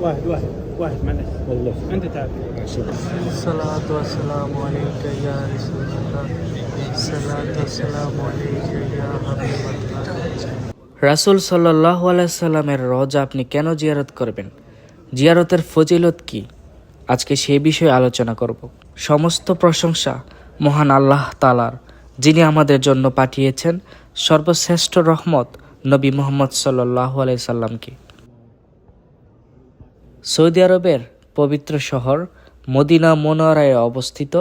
واحد واحد واحد معلش والله انت تعال الصلاة والسلام عليك يا رسول الله الصلاة والسلام عليك يا حبيب الله রাসুল সাল্লাহ আলাইসাল্লামের রজা আপনি কেন জিয়ারত করবেন জিয়ারতের ফজিলত কি আজকে সে বিষয়ে আলোচনা করব সমস্ত প্রশংসা মহান আল্লাহ তালার যিনি আমাদের জন্য পাঠিয়েছেন সর্বশ্রেষ্ঠ রহমত নবী মোহাম্মদ সাল্লাহ আলাইসাল্লামকে সৌদি আরবের পবিত্র শহর মদিনা মনোয়ারায় অবস্থিত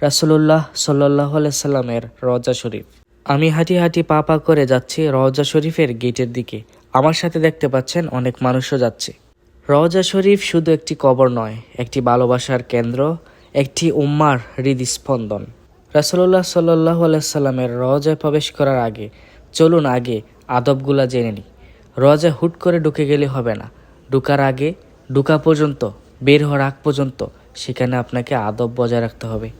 রাসুলুল্লাহ সাল্লাহ সাল্লামের রজা শরীফ। আমি হাঁটি হাঁটি পা পা করে যাচ্ছি রওজা শরীফের গেটের দিকে। আমার সাথে দেখতে পাচ্ছেন অনেক মানুষও যাচ্ছে। রওজা শরীফ শুধু একটি কবর নয়, একটি ভালোবাসার কেন্দ্র, একটি উম্মার হৃদস্পন্দন। রাসুল্লাহ সাল্লাহ সাল্লামের রওজায় প্রবেশ করার আগে চলুন আগে আদবগুলা জেনে নিই। রওজায় হুট করে ঢুকে গেলে হবে না। ঢুকার আগে ঢুকা পর্যন্ত, বের হওয়ার আগ পর্যন্ত সেখানে আপনাকে আদব বজায় রাখতে হবে।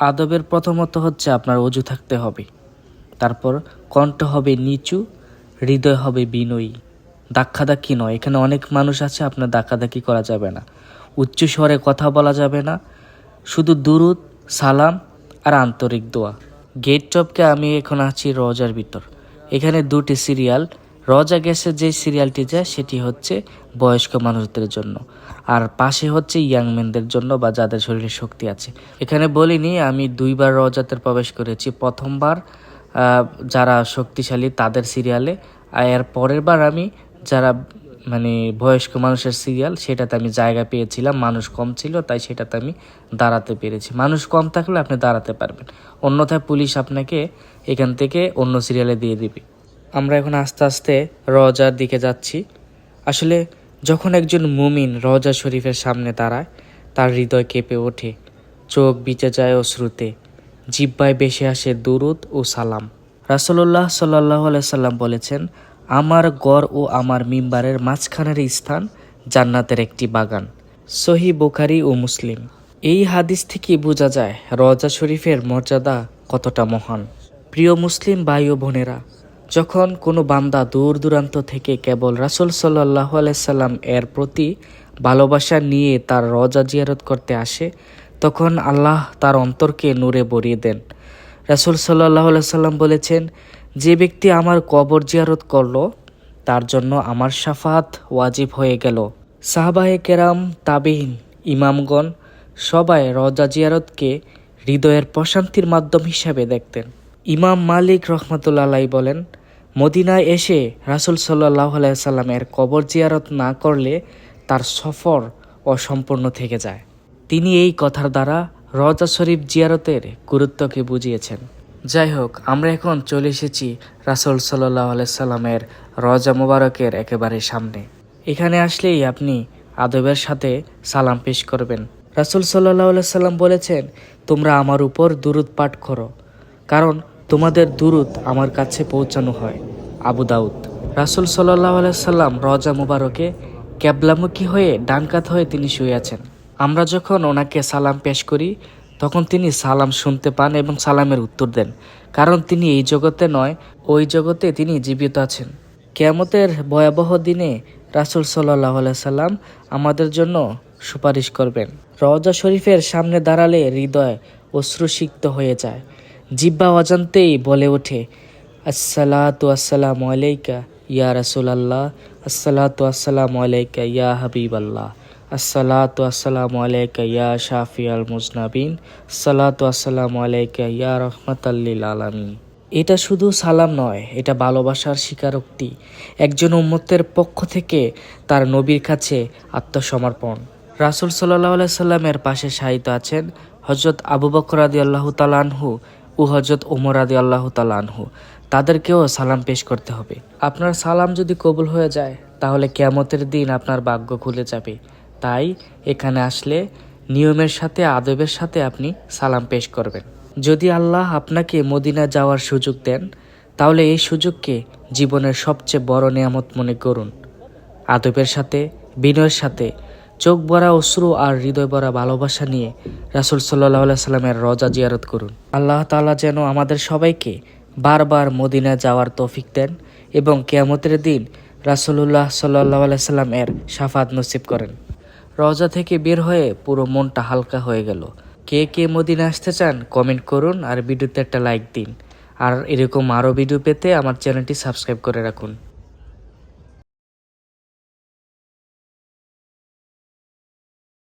আদবের প্রথমত হচ্ছে আপনার অজু থাকতে হবে। তারপর কণ্ঠ হবে নিচু, হৃদয় হবে বিনয়ী। দাক্ষাদাক্ষি নয়, এখানে অনেক মানুষ আছে, আপনার দাক্ষাদাক্ষি করা যাবে না। উচ্চ স্বরে কথা বলা যাবে না। শুধু দুরুদ, সালাম আর আন্তরিক দোয়া। গেট টপকে আমি এখন আছি রজার ভিতর। এখানে দুটি সিরিয়াল রজা গ্যাসের যে সিরিয়ালটি যায় সেটি হচ্ছে বয়স্ক মানুষদের জন্য। আর পাশে হচ্ছে ইয়াংম্যানদের জন্য বা যাদের শরীরে শক্তি আছে। এখানে বলিনি, আমি দুইবার রজাতে প্রবেশ করেছি। প্রথমবার যারা শক্তিশালী তাদের সিরিয়ালে, আর এর পরের বার আমি যারা মানে বয়স্ক মানুষের সিরিয়াল, সেটাতে আমি জায়গা পেয়েছিলাম। মানুষ কম ছিল, তাই সেটাতে আমি দাঁড়াতে পেরেছি। মানুষ কম থাকলে আপনি দাঁড়াতে পারবেন। অন্যথায় পুলিশ আপনাকে এখান থেকে অন্য সিরিয়ালে দিয়ে দিবে। আমরা এখন আস্তে আস্তে রজার দিকে যাচ্ছি। আসলে যখন একজন মুমিন রজা শরীফের সামনে দাঁড়ায়, তার হৃদয় কেঁপে ওঠে, চোখ বিচে যায় অশ্রুতে। জিব্বায় বেশি আসে দুরুদ ও সালাম। রাসুল্লাহ সাল্লাহ সাল্লাম বলেছেন, আমার গড় ও আমার মিম্বারের মাঝখানের স্থান জান্নাতের একটি বাগান। সহি বুখারি ও মুসলিম। এই হাদিস থেকে বোঝা যায়, রজা শরীফের মর্যাদা কতটা মহান। প্রিয় মুসলিম ভাই ও বোনেরা যখন কোনো বান্দা দূর দূরান্ত থেকে কেবল রাসুল সাল্লাহ সাল্লাম এর প্রতি ভালোবাসা নিয়ে তার রজা জিয়ারত করতে আসে, তখন আল্লাহ তার অন্তরকে নূরে ভরিয়ে দেন। রাসুল সাল্লাহ সাল্লাম বলেছেন, যে ব্যক্তি আমার কবর জিয়ারত করল, তার জন্য আমার সাফাত ওয়াজিব হয়ে গেল। সাহাবাহে কেরাম তাবিন ইমামগণ সবাই রজা জিয়ারতকে হৃদয়ের প্রশান্তির মাধ্যম হিসাবে দেখতেন। ইমাম মালিক রহমতুল্লাহ বলেন মদিনায় এসে রাসুল সাল্লাহ সাল্লামের কবর জিয়ারত না করলে তার সফর অসম্পূর্ণ থেকে যায়। তিনি এই কথার দ্বারা রজা শরীফ জিয়ারতের গুরুত্বকে বুঝিয়েছেন। যাই হোক, আমরা এখন চলে এসেছি রাসুল সাল্লাহ সাল্লামের রজা মোবারকের একেবারে সামনে। এখানে আসলেই আপনি আদবের সাথে সালাম পেশ করবেন। রাসুল সাল্লাহ সাল্লাম বলেছেন, তোমরা আমার উপর দুরুদ পাঠ করো, কারণ তোমাদের দুরুদ আমার কাছে পৌঁছানো হয়। আবু দাউদ। রাসুল সাল্লাহ সাল্লাম রজা মুবারকে ক্যাবলামুখী হয়ে ডানকাত হয়ে তিনি শুয়ে আছেন। আমরা যখন ওনাকে সালাম পেশ করি, তখন তিনি সালাম শুনতে পান এবং সালামের উত্তর দেন। কারণ তিনি এই জগতে নয়, ওই জগতে তিনি জীবিত আছেন। কেয়ামতের ভয়াবহ দিনে রাসুল সাল্লাহ সাল্লাম আমাদের জন্য সুপারিশ করবেন। রওজা শরীফের সামনে দাঁড়ালে হৃদয় অশ্রুসিক্ত হয়ে যায়। জিব্বা অজান্তেই বলে ওঠে আসসালাতু আসসালামু আলাইকা ইয়া রাসুল আল্লাহ আসসালাতু আসসালামু আলাইকা ইয়া হাবিব আল্লাহ আসসালাতু আসসালামু আলাইকা ইয়া শাফি আল মুজনাবিন সালাতু আসসালামু আলাইকা ইয়া রহমাতাল্লিল আলামিন। এটা শুধু সালাম নয়, এটা ভালোবাসার স্বীকারোক্তি। একজন উম্মতের পক্ষ থেকে তার নবীর কাছে আত্মসমর্পণ। রাসুল সাল্লাহ সাল্লামের পাশে সাহিত্য আছেন হজরত আবু বকর আদি আল্লাহ তালানহু ও হজরত উমর আদি আল্লাহ তালানহু তাদেরকেও সালাম পেশ করতে হবে। আপনার সালাম যদি কবুল হয়ে যায়, তাহলে কেয়ামতের দিন আপনার ভাগ্য খুলে যাবে। তাই এখানে আসলে নিয়মের সাথে, আদবের সাথে আপনি সালাম পেশ করবেন। যদি আল্লাহ আপনাকে মদিনা যাওয়ার সুযোগ দেন, তাহলে এই সুযোগকে জীবনের সবচেয়ে বড় নিয়ামত মনে করুন। আদবের সাথে, বিনয়ের সাথে চোখ ভরা অশ্রু আর হৃদয় ভরা ভালোবাসা নিয়ে রাসুল সাল্লাহ সাল্লামের রজা জিয়ারত করুন। আল্লাহ তাআলা যেন আমাদের সবাইকে বারবার মদিনা যাওয়ার তৌফিক দেন এবং কেয়ামতের দিন রাসুল্লাহ সাল্লাহ সাল্লাম এর সাফাত নসিব করেন। রওজা থেকে বের হয়ে পুরো মনটা হালকা হয়ে গেল। কে কে মদিনা আসতে চান কমেন্ট করুন আর ভিডিওতে একটা লাইক দিন। আর এরকম আরও ভিডিও পেতে আমার চ্যানেলটি সাবস্ক্রাইব করে রাখুন।